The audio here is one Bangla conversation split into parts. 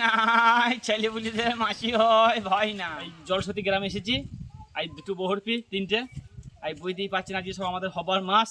নাই ছেলে বলিতে মাসি হয় ভাই না জলসতী গ্রামে এসেছি। আই দুটো বহরপি তিনটে। আই বুঝতেই পারছি না যে সব আমাদের হবার মাস।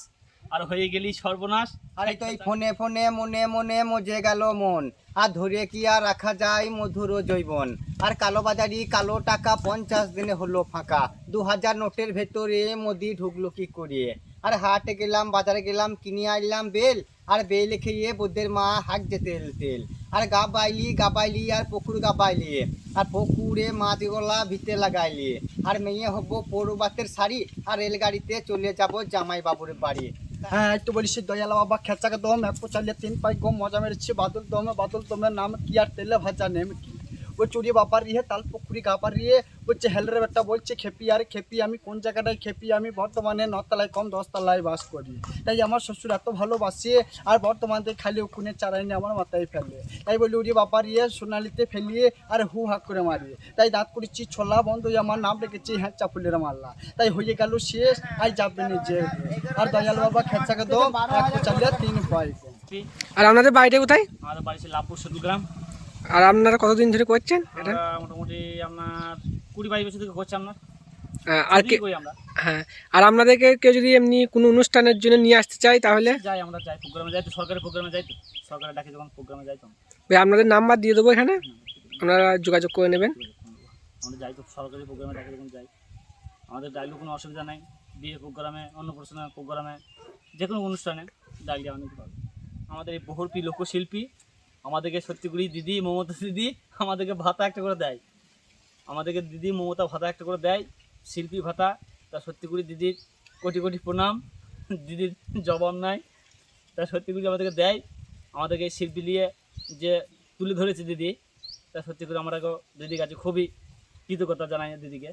আর হয়ে গেলি সর্বনাশ। আরে তো এই ফোনে ফোনে মনে মনে মজে গেল মন। আর ধরে কি আর রাখা যায় মধুর ও জৈবন? আর কালো বাজারি কালো টাকা পঞ্চাশ দিনে হলো ফাঁকা। দু হাজার নোটের ভেতরে মোদি ঢুকলো কি করে? আর হাটে গেলাম বাজারে গেলাম কিনে আনলাম বেল। আর বেল খেয়ে বুদ্ধের মা হাঁক যে তেল তেল। আর গা বাইলি গা বাইলি আর পুকুর গা বাইলি আর পুকুরে মাছগুলা ভিতে লাগাইলি। আর মেয়ে হব পৌরবাতের শাড়ি, আর রেলগাড়িতে চলে যাব জামাই বাবুর বাড়ি। হ্যাঁ একটু বলিস দয়াল বাবা খেঁচাকে দম এক চালিয়ে তিন পাই গম, মজা মেরেছি, বাদল দমে, বাদল দমের নাম কি আর তেলে ভাজা নেম কি? ওই চুরি বাপার রিহে তাল পুকুরি গাপার রিয়ে বলছে হেলরে বেটা বলছে খেপি আর খেপি আমি কোন জায়গাটায় খেপি? আমি বর্তমানে নতলায় কম দশতলায় বাস করি। তাই আমার শ্বশুর এত ভালোবাসে আর বর্তমানে খালি উকুনে চারাই নিয়ে আমার মাথায় ফেলে। তাই বলি উড়ি বাপার ইয়ে সোনালিতে ফেলিয়ে আর হু হাক করে মারি। তাই দাঁত করেছি ছোলা বন্ধ হয়ে আমার নাম রেখেছি হ্যাঁ চাপুলের মাল্লা তাই হয়ে গেল শেষ আর যাবে নিজে আর দয়াল বাবা খেচাকে দম এক চালিয়ে তিন পাই আর আপনাদের বাড়িটা কোথায়? আমাদের বাড়ি ছিল লাভপুর সদু গ্রাম আর আপনারা কতদিন ধরে করছেন এটা? মোটামুটি আপনার কুড়ি বাইশ বছর থেকে করছি আপনার আহ, আর কে কি করি আমরা। হ্যাঁ আর আপনাদেরকে কেউ যদি এমনি কোনো অনুষ্ঠানের জন্য নিয়ে আসতে চায় তাহলে? যাই আমরা যাই প্রোগ্রামে যাই তো সরকারি প্রোগ্রামে যাই তো। সরকারের ডাকে যখন প্রোগ্রামে যাই তো ওই আপনাদের নাম্বার দিয়ে দেবো এখানে? আপনারা যোগাযোগ করে নেবেন। আমরা যাই তো সরকারি প্রোগ্রামে ডাকে যখন যাই। আমাদের ডাকলে কোনো অসুবিধা নেই। বিয়ে প্রোগ্রামে অন্নপ্রাশনের প্রোগ্রামে যে কোনো অনুষ্ঠানে ডাকলে আমাদের আমাদের এই বহুরপি লোকশিল্পী আমাদেরকে সত্যিগুড়ি দিদি, মমতা দিদি আমাদেরকে ভাতা একটা করে দেয়। আমাদেরকে দিদি, মমতা ভাতা একটা করে দেয়, শিল্পী ভাতা। তা সত্যিগুড়ি দিদির কোটি কোটি প্রণাম। দিদির জবাব নাই। তা সত্যিগুড়ি আমাদেরকে দেয়। আমাদেরকে শিল্পী নিয়ে যে তুলে ধরেছে দিদি, তা সত্যি করে আমরা দিদির কাছে খুবই কৃতজ্ঞতা জানাই দিদিকে।